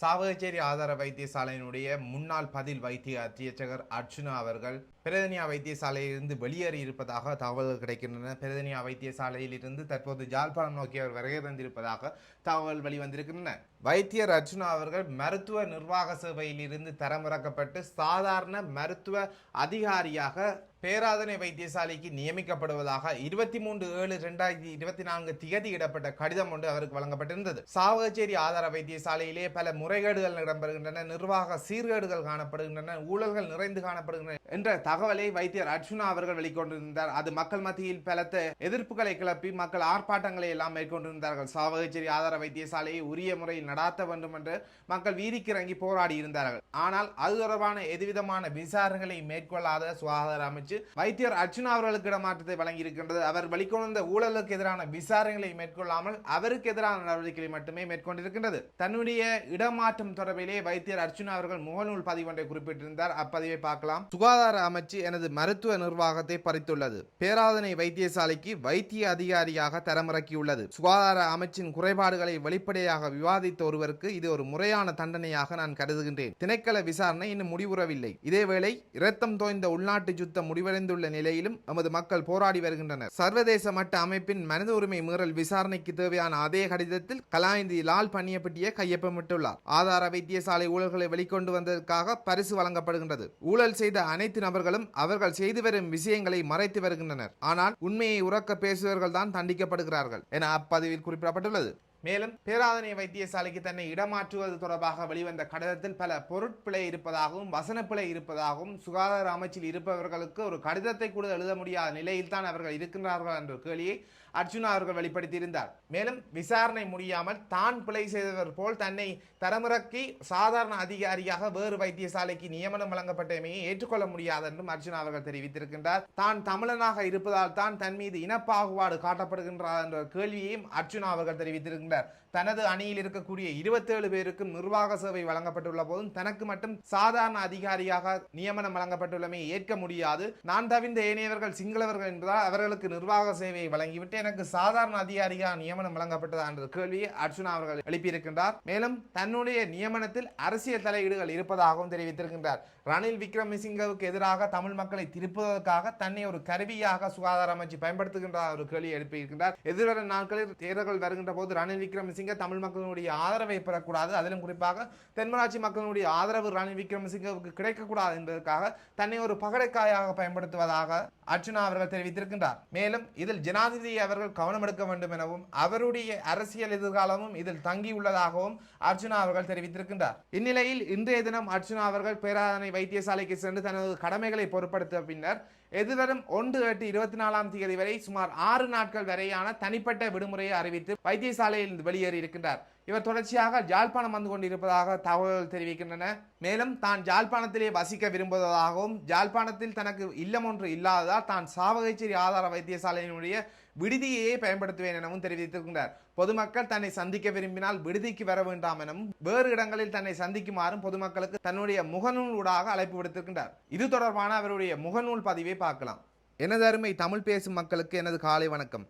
சாவகச்சேரி ஆதார வைத்தியசாலையினுடைய முன்னாள் பதில் வைத்திய அத்தியட்சகர் அர்ச்சுனா அவர்கள் பிரதனியா வைத்தியசாலையிலிருந்து வெளியேறி இருப்பதாக தகவல்கள் கிடைக்கின்றன. பிரதனியா வைத்தியசாலையில் இருந்து தற்போது ஜாழ்ப்பாணம் நோக்கி அவர் வருகை தந்திருப்பதாக தகவல் வெளிவந்திருக்கின்றன. வைத்தியர் அர்ச்சுனா அவர்கள் மருத்துவ நிர்வாக சேவையிலிருந்து தரமிறக்கப்பட்டு சாதாரண மருத்துவ அதிகாரியாக பேராதனை வைத்தியசாலைக்கு நியமிக்கப்படுவதாக இருபத்தி மூன்று ஏழு இரண்டாயிரத்தி இருபத்தி நான்கு திகதி இடப்பட்ட கடிதம் ஒன்று அவருக்கு வழங்கப்பட்டிருந்தது. சாவகச்சேரி ஆதார வைத்தியசாலையிலே பல முறைகேடுகள் இடம்பெறுகின்றன நிர்வாக சீர்கேடுகள் காணப்படுகின்றன ஊழல்கள் நிறைந்து காணப்படுகின்றன என்ற தகவலை வைத்தியர் அர்ஜுனா அவர்கள் வெளிக்கொண்டிருந்தார். அது மக்கள் மத்தியில் பலத்த எதிர்ப்புகளை கிளப்பி மக்கள் ஆர்ப்பாட்டங்களை எல்லாம் மேற்கொண்டிருந்தார்கள். சாவகச்சேரி ஆதார வைத்தியசாலையை உரிய முறையில் நடாத்த வேண்டும் என்று மக்கள் வீதிக்கு இறங்கி போராடி இருந்தார்கள் ஆனால் அது தொடர்பான எதுவிதமான விசாரணைகளை மேற்கொள்ளாத சுகாதார அமைச்சர் அமைச்சு வைத்தியர் அர்ச்சுனா அவர்களுக்கு இடமாற்றத்தை வழங்கியிருக்கின்றது. அவர் வெளிக்கொண்ட ஊழலுக்கு எதிரான விசாரணைகளை மேற்கொள்ளாமல் அவருக்கு எதிரான நடவடிக்கைகளை மட்டுமே மேற்கொண்டிருக்கின்றது. தன்னுடைய இடமாற்றம் தொடர்பிலே வைத்தியர் அர்ச்சுனா அவர்கள் முகநூல் பதிவு ஒன்றை குறிப்பிட்டிருந்தார். அப்பதிவை பார்க்கலாம். சுகாதார அமைச்சு எனது மருத்துவ நிர்வாகத்தை பறித்துள்ளது. பேராதனை வைத்தியசாலைக்கு வைத்திய அதிகாரியாக தரமிறக்கியுள்ளது. சுகாதார அமைச்சின் குறைபாடுகளை வெளிப்படையாக விவாதித்த ஒருவருக்கு இது ஒரு முறையான தண்டனையாக நான் கருதுகின்றேன். திணைக்கள விசாரணை இன்னும் முடிவுறவில்லை. இதேவேளை இரத்தம் தோய்ந்த உள்நாட்டு சுத்த முடிவு முடிவடைந்துள்ள நிலையிலும் எமது மக்கள் போராடி வருகின்றனர். சர்வதேச மட்ட அமைப்பின் மனித உரிமை மீறல் விசாரணைக்கு தேவையான அதே கடிதத்தில் கலாநிதி லால் பணியப்பட்டியை கையொப்பமிட்டுள்ளார். ஆதார வைத்தியசாலை ஊழல்களை வெளிக்கொண்டு வந்ததற்காக பரிசு வழங்கப்படுகின்றது. ஊழல் செய்த அனைத்து நபர்களும் அவர்கள் செய்து வரும் விஷயங்களை மறைத்து வருகின்றனர். ஆனால் உண்மையை உறக்க பேசுபவர்கள் தான் தண்டிக்கப்படுகிறார்கள் என அப்பதிவில் குறிப்பிடப்பட்டுள்ளது. மேலும் பேராதனை வைத்தியசாலைக்கு தன்னை இடமாற்றுவது தொடர்பாக வெளிவந்த கடிதத்தில் பல பொருட்பிழை இருப்பதாகவும் வசனப்பிழை இருப்பதாகவும் சுகாதார அமைச்சில் இருப்பவர்களுக்கு ஒரு கடிதத்தை கூட எழுத முடியாத நிலையில் தான் அவர்கள் இருக்கின்றார்கள் என்ற கேள்வியை அர்ஜுனா அவர்கள் வெளிப்படுத்தியிருந்தார். மேலும் விசாரணை முடியாமல் தான் பிழை செய்தவர் போல் தன்னை தரமிறக்கி சாதாரண அதிகாரியாக வேறு வைத்தியசாலைக்கு நியமனம் வழங்கப்பட்டமையை ஏற்றுக்கொள்ள முடியாது என்றும் அர்ஜுனா அவர்கள் தெரிவித்திருக்கின்றார். தான் தமிழனாக இருப்பதால் தான் தன் மீது இனப்பாகுபாடு காட்டப்படுகின்றார் என்ற கேள்வியையும் அர்ஜுனா அவர்கள் தெரிவித்திருக்கின்றார். தனது அணியில் இருக்கக்கூடிய இருபத்தேழு பேருக்கும் நிர்வாக சேவை வழங்கப்பட்டுள்ள போதும் தனக்கு மட்டும் சாதாரண அதிகாரியாக நியமனம் வழங்கப்பட்டுள்ளமை ஏற்க முடியாது. நான் தவிர்ந்த ஏனையவர்கள் சிங்களவர்கள் என்பதால் அவர்களுக்கு நிர்வாக சேவையை வழங்கிவிட்டு எனக்கு சாதாரண அதிகாரியாக நியமனம் வழங்கப்பட்டதா என்ற கேள்வியை அர்ஜுனா அவர்கள் எழுப்பியிருக்கின்றார். மேலும் தன்னுடைய நியமனத்தில் அரசியல் தலையீடுகள் இருப்பதாகவும் தெரிவித்திருக்கின்றார். ரணில் விக்ரமசிங்கவுக்கு எதிராக தமிழ் மக்களை திருப்புவதற்காக தன்னை ஒரு கருவியாக சுகாதார அமைச்சு பயன்படுத்துகின்றார் ஒரு கேள்வி எழுப்பியிருக்கின்றார். எதிர்வரும் நாட்களில் தேர்தல்கள் வருகின்ற போது ரணில் விக்ரமசிங்க தமிழ் மக்களுடைய ஆதரவை பெறக்கூடாது. அதிலும் குறிப்பாக தென்மராட்சி மக்களுடைய ஆதரவு ராணி விக்ரமசிங்கவுக்கு கிடைக்கக்கூடாது என்பதற்காக தன்னை ஒரு பகடைக்காயாக பயன்படுத்துவதாக அர்ச்சுனா அவர்கள் தெரிவித்திருக்கின்றார். மேலும் இதில் ஜனாதிபதி அவர்கள் கவனம் எடுக்க வேண்டும் எனவும் அவருடைய அரசியல் எதிர்காலமும் இதில் தங்கியுள்ளதாகவும் அர்ச்சுனா அவர்கள் தெரிவித்திருக்கின்றார். இந்நிலையில் இன்றைய தினம் அர்ச்சுனா அவர்கள் பேராதனை வைத்தியசாலைக்கு சென்று தனது கடமைகளை பொருட்படுத்த பின்னர் எதிர்வரும் ஒன்று எட்டு இருபத்தி நாலாம் தேதி வரை சுமார் ஆறு நாட்கள் வரையான தனிப்பட்ட விடுமுறையை அறிவித்து வைத்தியசாலையில் வெளியே வெளியேறி இருக்கின்றார். இவர் தொடர்ச்சியாக ஜாழ்ப்பாணம் வந்து கொண்டிருப்பதாக தகவல்கள் தெரிவிக்கின்றன. மேலும் தான் ஜாழ்ப்பாணத்திலே வசிக்க விரும்புவதாகவும் ஜாழ்ப்பாணத்தில் தனக்கு இல்லம் ஒன்று இல்லாததால் தான் சாவகச்சேரி ஆதார வைத்தியசாலையினுடைய விடுதியையே பயன்படுத்துவேன் எனவும் தெரிவித்திருக்கின்றார். பொதுமக்கள் தன்னை சந்திக்க விரும்பினால் விடுதிக்கு வர வேண்டாம் எனவும் வேறு இடங்களில் தன்னை சந்திக்குமாறும் பொதுமக்களுக்கு தன்னுடைய முகநூல் ஊடாக அழைப்பு விடுத்திருக்கின்றார். இது தொடர்பான அவருடைய முகநூல் பதிவை பார்க்கலாம். எனது அருமை தமிழ் பேசும் மக்களுக்கு எனது காலை வணக்கம்.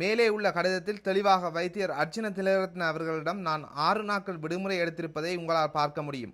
மேலே உள்ள கடிதத்தில் தெளிவாக வைத்தியர் அர்ச்சன திலரத்ன அவர்களிடம் நான் ஆறு நாட்கள் விடுமுறை எடுத்திருப்பதை உங்களால் பார்க்க முடியும்.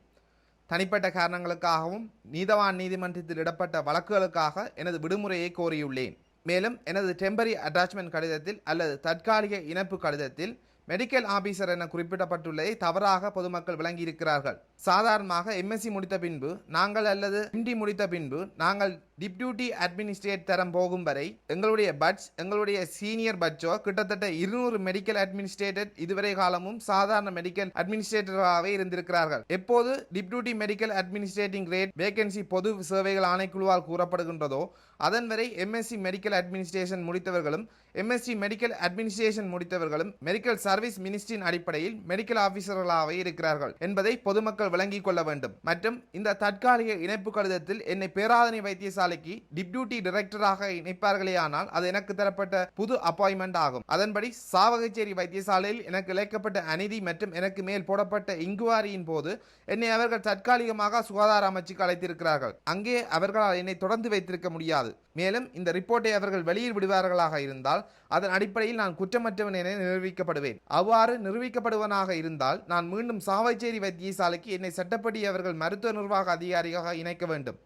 தனிப்பட்ட காரணங்களுக்காகவும் நீதவான் நீதிமன்றத்தில் இடப்பட்ட வழக்குகளுக்காக எனது விடுமுறையை கோரியுள்ளேன். மேலும் எனது டெம்பரரி அட்டாச்மெண்ட் கடிதத்தில் அல்லது தற்காலிக இணைப்பு கடிதத்தில் மெடிக்கல் ஆபீசர் என குறிப்பிடப்பட்டுள்ளதை தவறாக பொதுமக்கள் விளங்கியிருக்கிறார்கள். சாதாரணமாக எம்எஸ்சி முடித்த பின்பு நாங்கள் அல்லது எம்டி முடித்த பின்பு நாங்கள் டிப்யூட்டி அட்மினிஸ்ட்ரேட் தரம் போகும் வரை எங்களுடைய பட்ஜ் எங்களுடைய சீனியர் பட்ஜோ கிட்டத்தட்ட இருநூறு மெடிக்கல் அட்மினிஸ்ட்ரேட்டர் இதுவரை காலமும் சாதாரண மெடிக்கல் அட்மினிஸ்ட்ரேட்டராகவே இருந்திருக்கிறார்கள். எப்போது deputy medical administrating grade vacancy பொது சேவைகள் ஆணைக்குழுவால் கூறப்படுகின்றதோ அதன் வரை எம்எஸ்சி மெடிக்கல் அட்மினிஸ்ட்ரேஷன் முடித்தவர்களும் எம்எஸ்சி மெடிக்கல் அட்மினிஸ்ட்ரேஷன் முடித்தவர்களும் மெடிக்கல் சர்வீஸ் மினிஸ்ட்ரியின் அடிப்படையில் மெடிக்கல் ஆபீசர்களாகவே இருக்கிறார்கள் என்பதை பொதுமக்கள் விளங்கிக் கொள்ள வேண்டும். மற்றும் இந்த தற்காலிக இணைப்பு கடிதத்தில் என்னை பேராதனை வைத்தியசாலை நாளைக்கு டிப்யூட்டி டைரக்டராக இணைப்பார்களே ஆனால் அது எனக்கு தரப்பட்ட புது அப்பாயின்மெண்ட் ஆகும். அதன்படி சாவகச்சேரி வைத்தியசாலையில் எனக்கு இழைக்கப்பட்ட அநீதி மற்றும் எனக்கு மேல் போடப்பட்ட இங்குவாரியின் போது என்னை அவர்கள் தற்காலிகமாக சுகாதார அமைச்சுக்கு அழைத்திருக்கிறார்கள். அங்கே அவர்களால் என்னை தொடர்ந்து வைத்திருக்க முடியாது. மேலும் இந்த ரிப்போர்ட்டை அவர்கள் வெளியில் விடுவார்களாக இருந்தால் அதன் அடிப்படையில் நான் குற்றமற்றவன் என நிரூபிக்கப்படுவேன். அவ்வாறு நிரூபிக்கப்படுவனாக இருந்தால் நான் மீண்டும் சாவைச்சேரி வைத்தியசாலைக்கு என்னை சட்டப்படி அவர்கள் மருத்துவ நிர்வாக அதிகாரியாக இணைக்க வேண்டும்.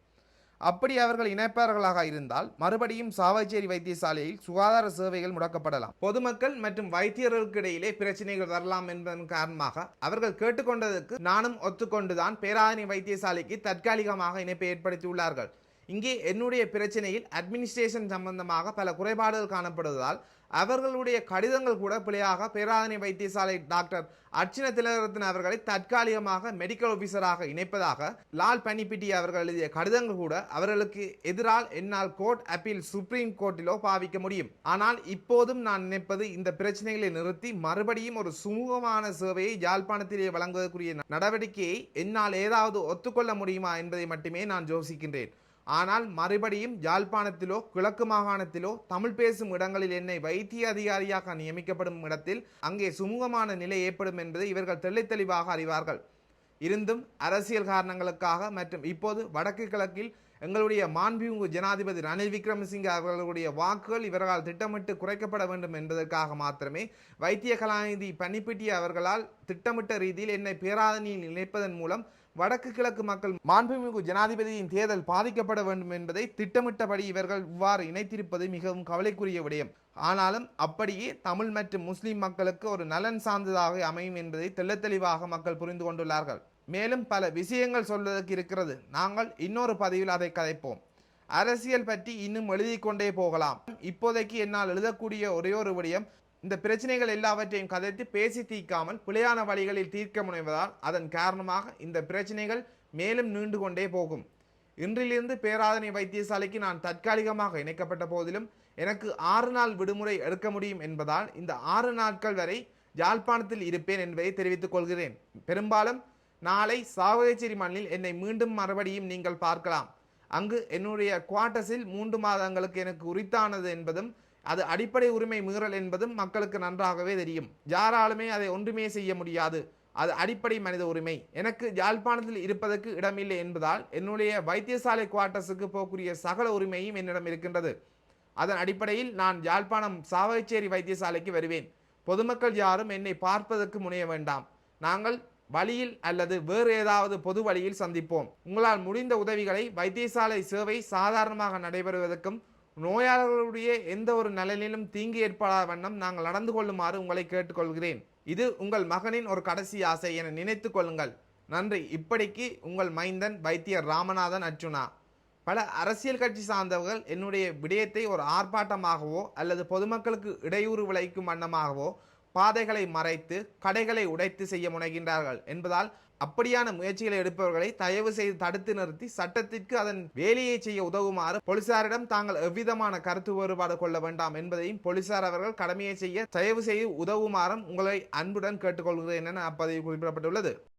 அப்படி அவர்கள் இணைப்பார்களாக இருந்தால் மறுபடியும் சாவச்சேரி வைத்தியசாலையில் சுகாதார சேவைகள் முடக்கப்படலாம். பொதுமக்கள் மற்றும் வைத்தியர்களுக்கு இடையிலே பிரச்சனைகள் வரலாம் என்பதன் காரணமாக அவர்கள் கேட்டுக்கொண்டதற்கு நானும் ஒத்துக்கொண்டுதான் பேராதனை வைத்தியசாலைக்கு தற்காலிகமாக இணைப்பை ஏற்படுத்தியுள்ளார்கள். இங்கே என்னுடைய பிரச்சனையில் அட்மினிஸ்ட்ரேஷன் சம்பந்தமாக பல குறைபாடுகள் காணப்படுவதால் அவர்களுடைய கடிதங்கள் கூட பிழையாக பேராதனை வைத்தியசாலை டாக்டர் அர்ச்சன திலரத்ன அவர்களை தற்காலிகமாக மெடிக்கல் ஆபீசராக இணைப்பதாக லால் பனிப்பிட்டி அவர்கள் எழுதிய கடிதங்கள் கூட அவர்களுக்கு எதிரால் என்னால் கோர்ட் அப்பீல் சுப்ரீம் கோர்ட்டிலோ பாவிக்க முடியும். ஆனால் இப்போதும் நான் நினைப்பது இந்த பிரச்சனைகளை நிறுத்தி மறுபடியும் ஒரு சுமூகமான சேவையை யாழ்ப்பாணத்திலே வழங்குவதற்குரிய நடவடிக்கையை என்னால் ஏதாவது ஒத்துக்கொள்ள முடியுமா என்பதை மட்டுமே நான் யோசிக்கின்றேன். ஆனால் மறுபடியும் யாழ்ப்பாணத்திலோ கிழக்கு மாகாணத்திலோ தமிழ் பேசும் இடங்களில் என்னை வைத்திய அதிகாரியாக நியமிக்கப்படும் இடத்தில் அங்கே சுமூகமான நிலை ஏற்படும் என்பதை இவர்கள் தெளித் தெளிவாக அறிவார்கள். இருந்தும் அரசியல் காரணங்களுக்காக மற்றும் இப்போது வடக்கு கிழக்கில் எங்களுடைய மாண்புமிகு ஜனாதிபதி ரணில் விக்ரமசிங்க அவர்களுடைய வாக்குகள் இவர்களால் திட்டமிட்டு குறைக்கப்பட வேண்டும் என்பதற்காக மாத்திரமே வைத்திய கலாநிதி பன்னிப்பிட்டி அவர்களால் திட்டமிட்ட ரீதியில் என்னை பேராதனியில் இணைப்பதன் மூலம் வடக்கு கிழக்கு மக்கள் மாண்புமிகு ஜனாதிபதியின் தேர்தல் பாதிக்கப்பட வேண்டும் என்பதை திட்டமிட்டபடி இவர்கள் இவ்வாறு இணைத்திருப்பது மிகவும் கவலைக்குரிய விடயம். ஆனாலும் அப்படியே தமிழ் மற்றும் முஸ்லிம் மக்களுக்கு ஒரு நலன் சார்ந்ததாக அமையும் என்பதை தெள்ளத்தெளிவாக மக்கள் புரிந்து கொண்டுள்ளார்கள். மேலும் பல விஷயங்கள் சொல்வதற்கு இருக்கிறது. நாங்கள் இன்னொரு பதிவில் அதை கதைப்போம். அரசியல் பற்றி இன்னும் எழுதி கொண்டே போகலாம். இப்போதைக்கு என்னால் எழுதக்கூடிய ஒரே ஒரு விடயம் இந்த பிரச்சனைகள் எல்லாவற்றையும் கதைத்து பேசி தீர்க்காமல் பிழையான வழிகளில் தீர்க்க முனைவதால் அதன் காரணமாக இந்த பிரச்சனைகள் மேலும் நீண்டு கொண்டே போகும். இன்றிலிருந்து பேராதனை வைத்தியசாலைக்கு நான் தற்காலிகமாக இணைக்கப்பட்ட போதிலும் எனக்கு ஆறு நாள் விடுமுறை எடுக்க முடியும் என்பதால் இந்த ஆறு நாட்கள் வரை யாழ்ப்பாணத்தில் இருப்பேன் என்பதை தெரிவித்துக் கொள்கிறேன். பெரும்பாலும் நாளை சாவகச்சேரி மண்ணில் என்னை மீண்டும் மறுபடியும் நீங்கள் பார்க்கலாம். அங்கு என்னுடைய குவார்ட்டஸில் மூன்று மாதங்களுக்கு எனக்கு உரித்தானது என்பதும் அது அடிப்படை உரிமை மீறல் என்பதும் மக்களுக்கு நன்றாகவே தெரியும். யாராலுமே அதை ஒன்றுமே செய்ய முடியாது. அது அடிப்படை மனித உரிமை. எனக்கு யாழ்ப்பாணத்தில் இருப்பதற்கு இடமில்லை என்பதால் என்னுடைய வைத்தியசாலை குவார்ட்டர்ஸுக்கு போகக்கூடிய சகல உரிமையும் என்னிடம் இருக்கின்றது. அதன் அடிப்படையில் நான் யாழ்ப்பாணம் சாவகச்சேரி வைத்தியசாலைக்கு வருவேன். பொதுமக்கள் யாரும் என்னை பார்ப்பதற்கு முனைய வேண்டாம். நாங்கள் வழியில் அல்லது வேறு ஏதாவது பொது வழியில் சந்திப்போம். உங்களால் முடிந்த உதவிகளை வைத்தியசாலை சேவை சாதாரணமாக நடைபெறுவதற்கும் நோயாளர்களுடைய எந்த ஒரு நலனிலும் தீங்கு ஏற்படாத வண்ணம் நாங்கள் நடந்து கொள்ளுமாறு உங்களை கேட்டுக்கொள்கிறேன். இது உங்கள் மகனின் ஒரு கடைசி ஆசை என நினைத்து கொள்ளுங்கள். நன்றி. இப்படிக்கு உங்கள் மைந்தன் வைத்தியர் ராமநாதன் அர்ஜுனா. பல அரசியல் கட்சி சார்ந்தவர்கள் என்னுடைய விடயத்தை ஒரு ஆர்ப்பாட்டமாகவோ அல்லது பொதுமக்களுக்கு இடையூறு விளைவிக்கும் வண்ணமாகவோ பாதைகளை மறைத்து கடைகளை உடைத்து செய்ய முனைகின்றார்கள் என்பதால் அப்படியான முயற்சிகளை எடுப்பவர்களை தயவு செய்து தடுத்து நிறுத்தி சட்டத்திற்கு அதன் வேலையை செய்ய உதவுமாறு போலீசாரிடம் தாங்கள் எவ்விதமான கருத்து வேறுபாடு கொள்ள வேண்டாம் என்பதையும் போலீசார் அவர்கள் கடமையை செய்ய தயவு செய்து உதவுமாறும் உங்களை அன்புடன் கேட்டுக்கொள்கிறேன் என அப்பதிவு குறிப்பிடப்பட்டுள்ளது.